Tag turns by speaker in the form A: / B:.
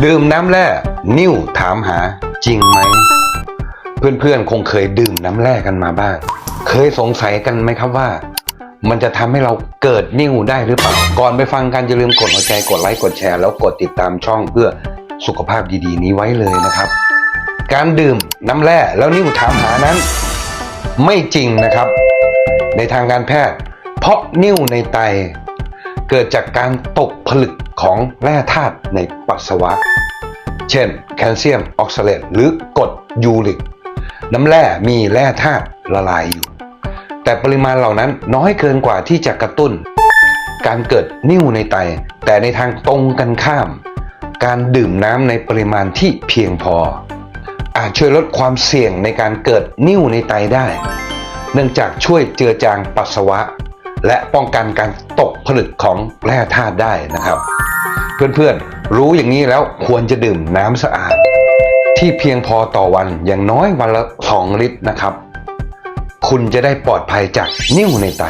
A: ดื่มน้ำแร่นิ่วถามหาจริงไหม เพื่อนๆคงเคยดื่มน้ำแร่กันมาบ้าง เคยสงสัยกันไหมครับว่า มันจะทำให้เราเกิดนิ่วได้หรือเปล่า ก่อนไปฟังกันอย่าลืมกดหัวใจกดไลค์กดแชร์แล้วกดติดตามช่องเพื่อสุขภาพดีๆ นี้ไว้เลยนะครับ การดื่มน้ำแร่แล้วนิ่วถามหานั้น ไม่จริงนะครับ ในทางการแพทย์ เพราะนิ่วในไต เกิดจากการตกผลึกของแร่ธาตุในปัสสาวะ เช่น แคลเซียมออกซาเลตหรือกรดยูริก น้ำแร่มีแร่ธาตุละลายอยู่ แต่ปริมาณเหล่านั้นน้อยเกินกว่าที่จะกระตุ้น การเกิดนิ่วในไต แต่ในทางตรงกันข้าม การดื่มน้ำในปริมาณที่เพียงพอ อาจช่วยลดความเสี่ยงในการเกิดนิ่วในไตได้ เนื่องจากช่วยเจือจางปัสสาวะ และป้องกันการตกผลึกของแร่ธาตุได้นะครับ เพื่อนๆ รู้อย่างนี้แล้วควรจะดื่มน้ำสะอาด ที่เพียงพอต่อวันอย่างน้อยวันละ 2 ลิตรนะครับ คุณจะได้ปลอดภัยจากนิ่วในไต